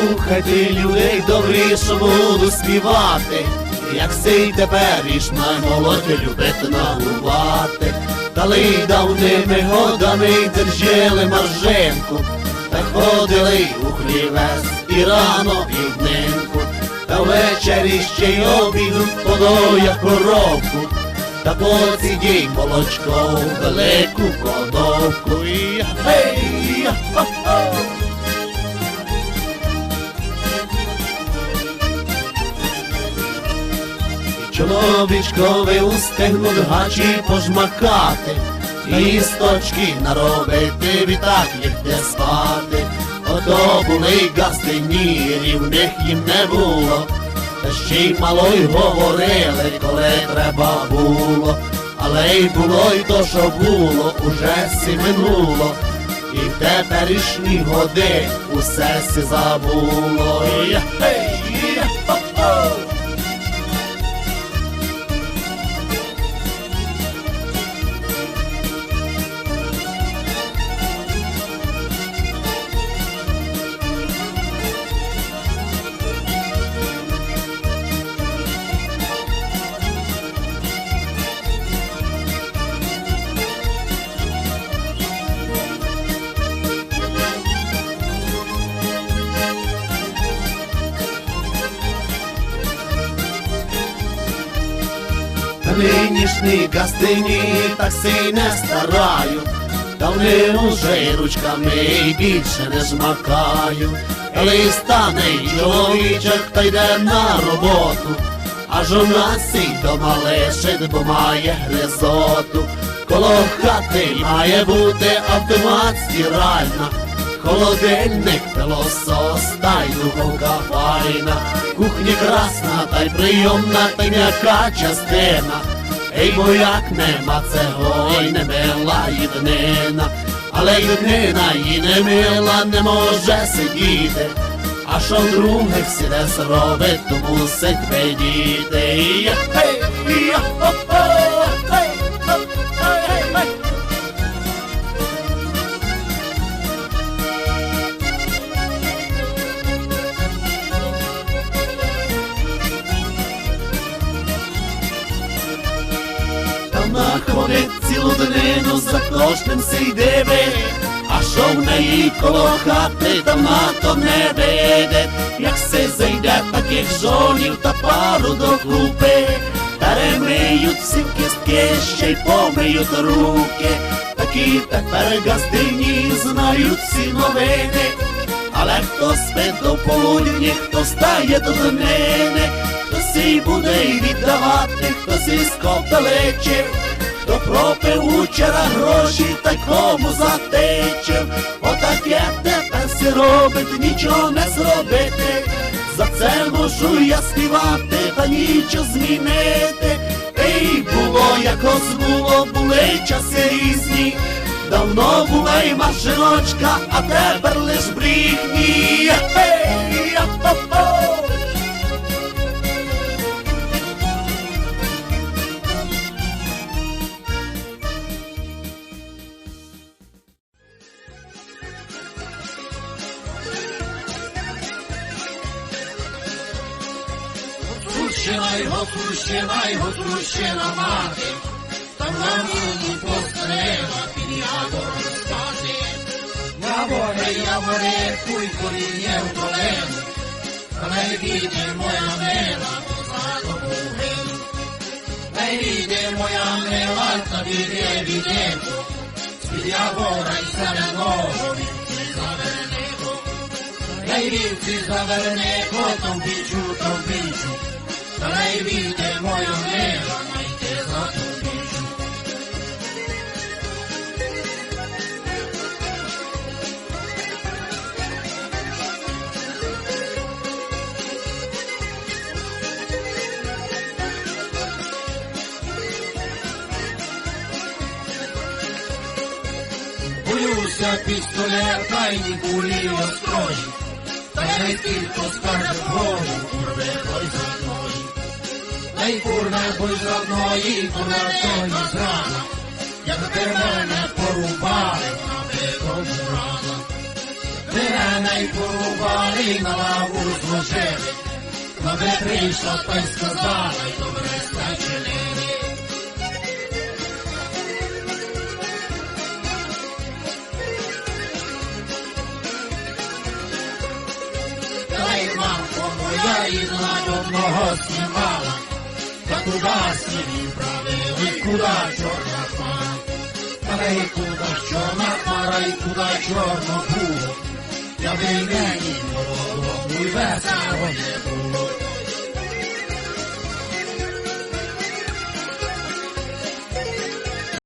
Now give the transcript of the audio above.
Послухайте людей добрі, що буду співати, як сей теперішня молодь любить нагувати. Дали давними годами держали маржинку, та ходили у хлівес і рано, і вднинку, та ввечері ще й обіду подоя коровку, та поцідій молочко у велику кладовку. Чоловічкові устигнуть гачі пожмакати, Істочки наробити відтак їх де спати. Ото були гастині, рівних їм не було, та ще й мало й говорили, коли треба було. Але й було й то, що було, уже сі минуло. І в теперішні годи усе си забуло. Та нинішні гастині так не стараю, та вони уже й ручками більше не жмакаю. Коли стане чоловічок та йде на роботу, а жона сій дома лишить, бо має гризоту. Коло хати має бути автомат стиральна, холодильник, пилосос, та й файна, кухня красна, та й прийомна, та й м'яка частина. Ей, бо як нема цього, й не мила єднина, але єднина і не мила не може сидіти. А що других сіде зробить, то мусить видіти. І я, Гей, і я, хо-хо, гей, хоп, гей, цілу днину за кожним сей диви, а що в неї коло хати, там на то не видить, як се зайде таких жонів та пару докупи, перемиють всі кістки, ще й помиють руки, такі тепер газдині знають всі новини. Але хто спить до полудні, хто стає до днини, хто сій буде й віддавати, хто сі скопеличив, хто пропив учора гроші, та й кому затичив. Отаке тепер си робить, нічого не зробити. За це можу я співати, та нічого змінити. Ей, було якось було, були часи різні. Давно була й машиночка, а тепер лиш брехні. Ей, я-хо-хо! Гутрущина й Гутрущина й Гутрущина мати, там на мені пострела під явором спати. Яворе, яворе, куй коріння в долину, не віде моя мила, позаду гину. Не віде моя мила, та віде віденько, з-під явора й зеленого вівці завернего. Ей вівці завернего, там бічу, там бічу, та віде моя мила, найде за ту бічу. Боюся пістолета й кулі острої, та й тільки скаже Богу, курве бой з й курве бой з одної, курве зрана, як мене порубали, рана. Ти мене неї порубали, на лаву зложили. Коли прийшла, то й сказала, й добре стачили. Та й мамко моя і на одного та куда сірі правили, куда чорна хмара. Та й куда чорна хмара, і куда чорно було. Я би мені було, і весело не було.